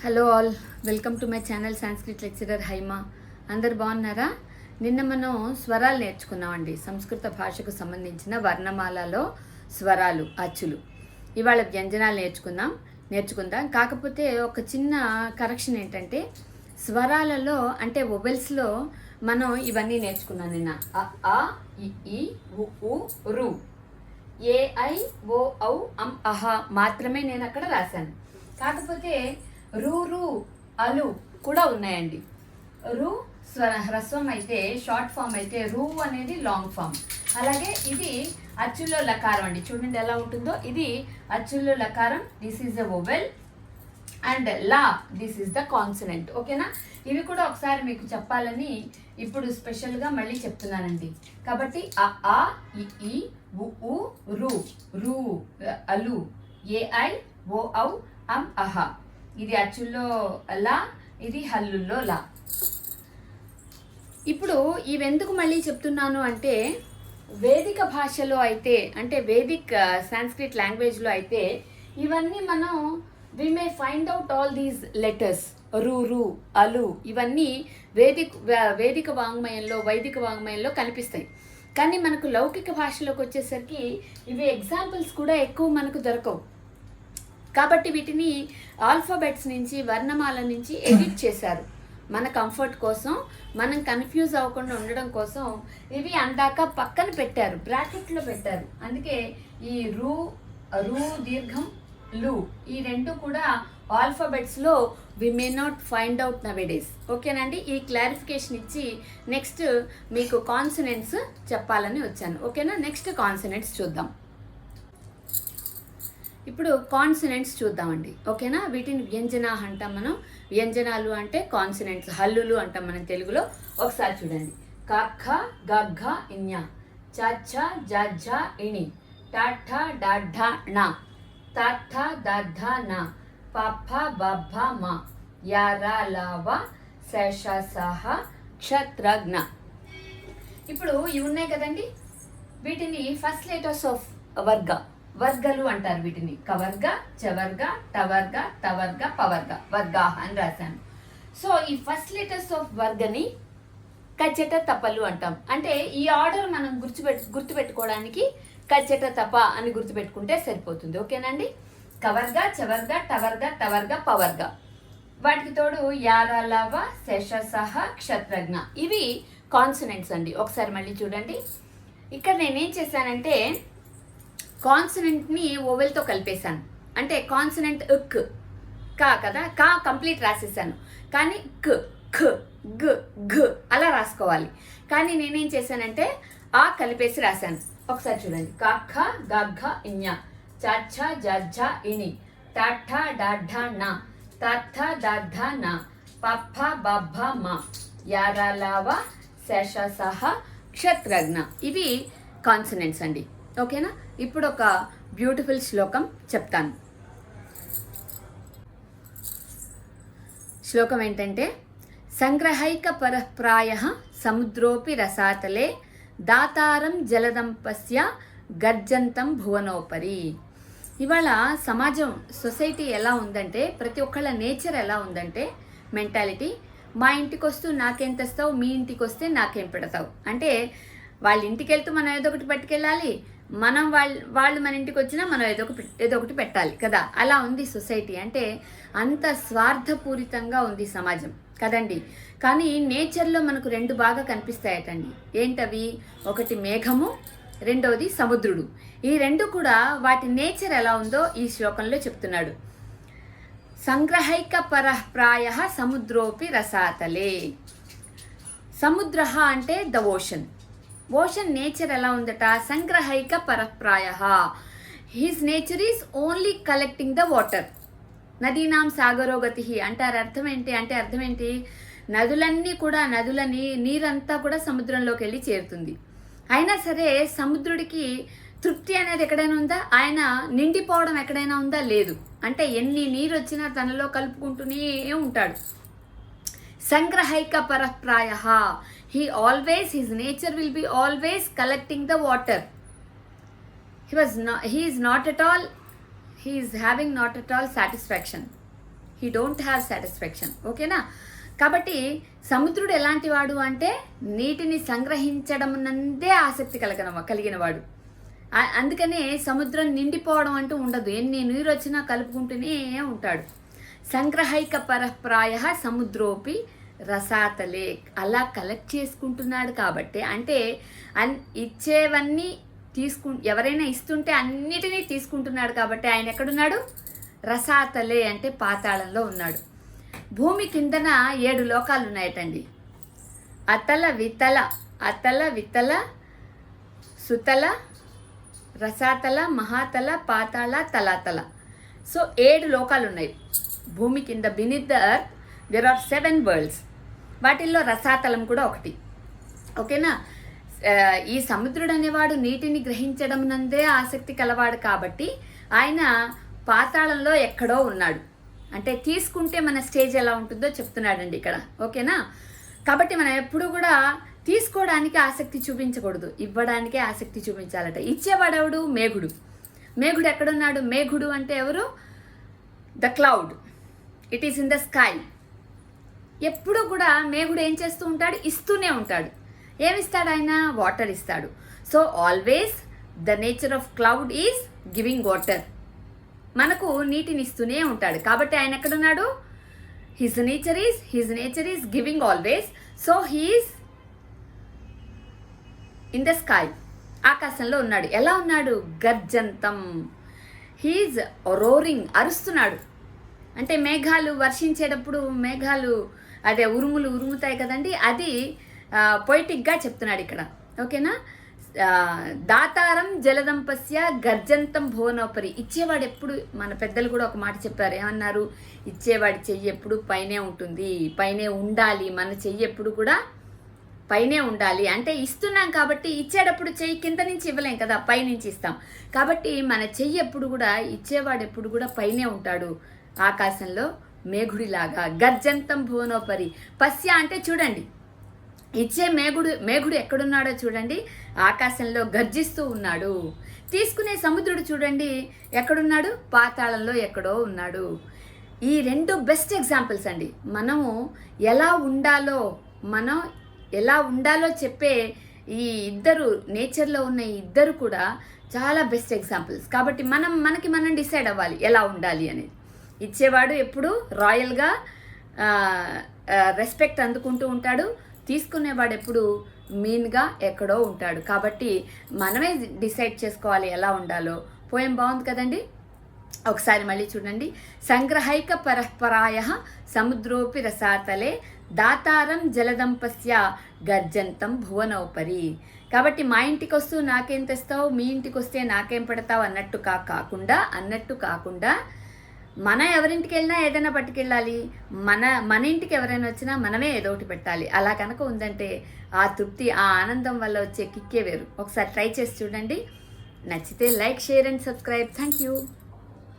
Hello all welcome to my channel Sanskrit lecturer Haima అందరు బాగున్నారా? నిన్న మనం స్వరాలు నేర్చుకున్నామండి. సంస్కృత భాషకు సంబంధించిన వర్ణమాలలో స్వరాలు అచ్చులు. ఇవాళ వ్యంజనాలు నేర్చుకుందాం నేర్చుకుందాం. కాకపోతే ఒక చిన్న కరెక్షన్ ఏంటంటే స్వరాలలో అంటే ఒబెల్స్లో మనం ఇవన్నీ నేర్చుకున్నాం నిన్న. అ ఆ ఇ ఈ ఉ ఉ రు. ఏ ఐ ఓ ఔ అం అహ మాత్రమే నేను అక్కడ రాశాను. కాకపోతే రు రు అలు కూడా ఉన్నాయండి. రు స్వర హ్రస్వం అయితే షార్ట్ ఫామ్ అయితే రు అనేది లాంగ్ ఫామ్. అలాగే ఇది అచ్చుల్లో లకారం అండి. చూడండి ఎలా ఉంటుందో. ఇది అచ్చుల్లో లకారం this is the vowel and law this is the consonant ఓకేనా? ఇవి కూడా ఒకసారి మీకు చెప్పాలని ఇప్పుడు స్పెషల్గా మళ్ళీ చెప్తున్నానండి. కాబట్టి అ ఆ ఇ ఈ ఉ రు రు అలు ఏ ఐ ఓ ఔ అం అహ. ఇది అచ్చుల్లో లా ఇది హల్లుల్లో లా. ఇప్పుడు ఇవెందుకు మళ్ళీ చెప్తున్నాను అంటే వేదిక భాషలో అయితే అంటే వేదిక్ సాంస్క్రిట్ లాంగ్వేజ్లో అయితే ఇవన్నీ మనం we may find out all these letters రు రు అలు ఇవన్నీ వేదిక వేదిక వాంగ్మయంలో వైదిక వాంగ్మయంలో కనిపిస్తాయి. కానీ మనకు లౌకిక భాషలోకి వచ్చేసరికి ఇవి ఎగ్జాంపుల్స్ కూడా ఎక్కువ మనకు దొరకవు. కాబట్టి వీటిని ఆల్ఫాబెట్స్ నుంచి వర్ణమాల నుంచి ఎడిట్ చేశారు. మన కంఫర్ట్ కోసం మనం కన్ఫ్యూజ్ అవ్వకుండా ఉండడం కోసం ఇవి అందాక పక్కన పెట్టారు బ్రాకెట్లో పెట్టారు. అందుకే ఈ రూ రూ దీర్ఘం లు ఈ రెండు కూడా ఆల్ఫాబెట్స్లో we may not find out nowadays ఓకేనండి ఈ క్లారిఫికేషన్ ఇచ్చి నెక్స్ట్ మీకు కాన్సనెంట్స్ చెప్పాలని వచ్చాను. ఓకేనా? నెక్స్ట్ కాన్సనెంట్స్ చూద్దాం. ఇప్పుడు కాన్సినెంట్స్ చూద్దామండి. ఓకేనా? వీటిని వ్యంజన అంటాం మనం. వ్యంజనాలు అంటే కాన్సినెంట్స్ హల్లులు అంటాం మనం తెలుగులో. ఒకసారి చూడండి. కఖ గఘ ఇన్య చ జ ఇణి టఠ డఢ నా తథ దధ న. పఫ బభ మా. యార లావ శష సహ క్షత్రజ్ఞ ఇప్పుడు ఇవి ఉన్నాయి కదండి. వీటిని ఫస్ట్ లెటర్స్ ఆఫ్ వర్గ. వర్గలు అంటారు వీటిని. కవర్గ చవర్గ టవర్గ తవర్గ పవర్గ. వర్గా అని రాశాను. సో ఈ ఫస్ట్ లెటర్స్ ఆఫ్ వర్గని కచ్చట తపలు అంటాం. అంటే ఈ ఆర్డర్ మనం గుర్తుపెట్టు గుర్తుపెట్టుకోవడానికి కచ్చట తప అని గుర్తుపెట్టుకుంటే సరిపోతుంది. ఓకేనండి? కవర్గా చవర్గా టవర్గా టవర్గా పవర్గా. వాటికి తోడు యారాలవ శశసహ క్షత్రజ్ఞ. ఇవి కాన్సనెంట్స్ అండి. ఒకసారి మళ్ళీ చూడండి. ఇక్కడ నేనేం చేశానంటే కాన్సనెంట్ని ఓవెల్తో కలిపేశాను. అంటే కాన్సనెంట్ ఉక్ కా కదా? కా కంప్లీట్ రాసేసాను కానీ క్ ఖ గ్ ఘ అలా రాసుకోవాలి. కానీ నేనేం చేశానంటే ఆ కలిపేసి రాశాను. ఒకసారి చూడండి. కఖ గఘ ఇన్య చచ్చ జజ్జ ఇని టాఠ డాఢ న. తథ దధ న. పఫ బభ మా. యారలవ శశ సహ క్షత్రజ్ఞ ఇవి కాన్సనెంట్స్ అండి. ఓకేనా? ఇప్పుడు ఒక బ్యూటిఫుల్ శ్లోకం చెప్తాను. శ్లోకం ఏంటంటే సంగ్రహైక పరప్రాయ సముద్రోపి రసాతలే దాతారం జలదంపస్య గర్జంతం భువనోపరి. ఇవాళ సమాజం సొసైటీ ఎలా ఉందంటే ప్రతి ఒక్కళ్ళ నేచర్ ఎలా ఉందంటే మెంటాలిటీ మా ఇంటికి వస్తూ నాకేం తెస్తావు మీ ఇంటికి వస్తే నాకేం పెడతావు. అంటే వాళ్ళ ఇంటికి వెళ్తూ మనం ఏదో ఒకటి పట్టుకెళ్ళాలి మనం వాళ్ళు వాళ్ళు మన ఇంటికి వచ్చినా మనం ఏదో ఒక ఏదో ఒకటి పెట్టాలి కదా. అలా ఉంది సొసైటీ. అంటే అంత స్వార్థపూరితంగా ఉంది సమాజం కదండి. కానీ నేచర్లో మనకు రెండు బాగా కనిపిస్తాయటండి. ఏంటవి? ఒకటి మేఘము రెండవది సముద్రుడు. ఈ రెండు కూడా వాటి నేచర్ ఎలా ఉందో ఈ శ్లోకంలో చెప్తున్నాడు. సంగ్రహైక పరప్రాయ సముద్రోపి రసాతలే. సముద్ర అంటే ద ఓషన్. ఓషన్ నేచర్ ఎలా ఉందట? సంగ్రహైక పరప్రాయ. His nature is only collecting the water నదీనాం సాగరోగతి అంటారు. అర్థం ఏంటి? అంటే అర్థం ఏంటి? నదులన్నీ కూడా నదులని నీరంతా కూడా సముద్రంలోకి వెళ్ళి చేరుతుంది. అయినా సరే సముద్రుడికి తృప్తి అనేది ఎక్కడైనా ఉందా? ఆయన నిండిపోవడం ఎక్కడైనా ఉందా? లేదు. అంటే ఎన్ని నీరు వచ్చినా తనలో కలుపుకుంటూనే ఉంటాడు. సంగ్రహైక పరప్రాయ he always his nature will be always collecting the water he was he is not at all he is not at all satisfaction he don't have satisfaction ఓకేనా కాబట్టి సముద్రుడు ఎలాంటి వాడు అంటే నీటిని సంగ్రహించడం నందే ఆసక్తి కలిగిన కలిగిన వాడు అందుకనే సముద్రం నిండిపోవడం అంటూ ఉండదు ఎన్ని నీరు వచ్చినా కలుపుకుంటూనే ఉంటాడు సంగ్రహైక పరప్రాయ సముద్రోపి రసాతలే అలా కలెక్ట్ చేసుకుంటున్నాడు కాబట్టి. అంటే అన్ ఇచ్చేవన్నీ తీసుకు ఎవరైనా ఇస్తుంటే అన్నిటినీ తీసుకుంటున్నాడు కాబట్టి ఆయన ఎక్కడున్నాడు? రసాతలే అంటే పాతాళంలో ఉన్నాడు. భూమి కిందన ఏడు లోకాలు ఉన్నాయటండి అతల వితల అతల వితల సుతల రసాతల మహాతల పాతాళ తలాతల. సో ఏడు లోకాలు ఉన్నాయి భూమి కింద beneath the earth there are seven worlds వాటిల్లో రసాతలం కూడా ఒకటి. ఓకేనా? ఈ సముద్రుడు అనేవాడు నీటిని గ్రహించడం నందే ఆసక్తి కలవాడు కాబట్టి ఆయన పాతాళంలో ఎక్కడో ఉన్నాడు. అంటే తీసుకుంటే మన స్టేజ్ ఎలా ఉంటుందో చెప్తున్నాడండి ఇక్కడ. ఓకేనా? కాబట్టి మనం ఎప్పుడు కూడా తీసుకోవడానికి ఆసక్తి చూపించకూడదు. ఇవ్వడానికే ఆసక్తి చూపించాలట. ఇచ్చేవాడెవడు? మేఘుడు. మేఘుడు ఎక్కడున్నాడు? మేఘుడు అంటే ఎవరు? The cloud. It is in the sky ఎప్పుడు కూడా మేఘుడు ఏం చేస్తూ ఉంటాడు? ఇస్తూనే ఉంటాడు. ఏమిస్తాడు ఆయన? వాటర్ ఇస్తాడు. So always the nature of cloud is giving water మనకు నీటిని ఇస్తూనే ఉంటాడు. కాబట్టి ఆయన ఎక్కడున్నాడు his nature is his nature is giving always so he is in the sky ఆకాశంలో ఉన్నాడు. ఎలా ఉన్నాడు? గర్జంతం. హీజ్ రోరింగ్ అరుస్తున్నాడు. అంటే మేఘాలు వర్షించేటప్పుడు మేఘాలు అదే ఉరుములు ఉరుముతాయి కదండి అది పొయిటిక్గా చెప్తున్నాడు ఇక్కడ. ఓకేనా? దాతారం జలదంపస్య గర్జంతం భువనోపరి. ఇచ్చేవాడు ఎప్పుడు మన పెద్దలు కూడా ఒక మాట చెప్పారు ఏమన్నారు? ఇచ్చేవాడి చెయ్యి ఎప్పుడు పైనే ఉంటుంది పైనే ఉండాలి మన చెయ్యి ఎప్పుడు కూడా పైనే ఉండాలి. అంటే ఇస్తున్నాం కాబట్టి ఇచ్చేటప్పుడు చెయ్యి కింద నుంచి ఇవ్వలేం కదా పైనుంచి ఇస్తాం. కాబట్టి మన చెయ్యి ఎప్పుడు కూడా ఇచ్చేవాడు ఎప్పుడు కూడా పైనే ఉంటాడు. ఆకాశంలో మేఘుడిలాగా గర్జంతం భువనోపరి. పశ్య అంటే చూడండి. ఇచ్చే మేఘుడు మేఘుడు ఎక్కడున్నాడో చూడండి. ఆకాశంలో గర్జిస్తూ ఉన్నాడు. తీసుకునే సముద్రుడు చూడండి ఎక్కడున్నాడు? పాతాళంలో ఎక్కడో ఉన్నాడు. ఈ రెండు బెస్ట్ ఎగ్జాంపుల్స్ అండి. మనము ఎలా ఉండాలో మనం ఎలా ఉండాలో చెప్పే ఈ ఇద్దరు నేచర్లో ఉన్న ఈ ఇద్దరు కూడా చాలా బెస్ట్ ఎగ్జాంపుల్స్. కాబట్టి మనం మనకి మనం డిసైడ్ అవ్వాలి ఎలా ఉండాలి అనేది. ఇచ్చేవాడు ఎప్పుడు రాయల్గా రెస్పెక్ట్ అందుకుంటూ ఉంటాడు. తీసుకునేవాడు ఎప్పుడు మీన్గా ఎక్కడో ఉంటాడు. కాబట్టి మనమే డిసైడ్ చేసుకోవాలి ఎలా ఉండాలో. పోయం బాగుంది కదండి? ఒకసారి మళ్ళీ చూడండి. సంగ్రహైక పరస్పరాయ సముద్రోపి రసాతలే దాతారం జలదంపస్య గర్జంతం భువనోపరి. కాబట్టి మా ఇంటికి వస్తూ నాకేం తెస్తావు? మీ ఇంటికి వస్తే నాకేం పెడతావు? అన్నట్టు కా కాకుండా అన్నట్టు కాకుండా మన ఎవరింటికి వెళ్ళినా ఏదైనా పట్టుకెళ్ళాలి. మన మన ఇంటికి ఎవరైనా వచ్చినా మనమే ఏదో ఒకటి పెట్టాలి. అలా కనుక ఉందంటే ఆ తృప్తి ఆ ఆనందం వల్ల వచ్చే కిక్కే వేరు. ఒకసారి ట్రై చేసి చూడండి. నచ్చితే like share and subscribe. Thank you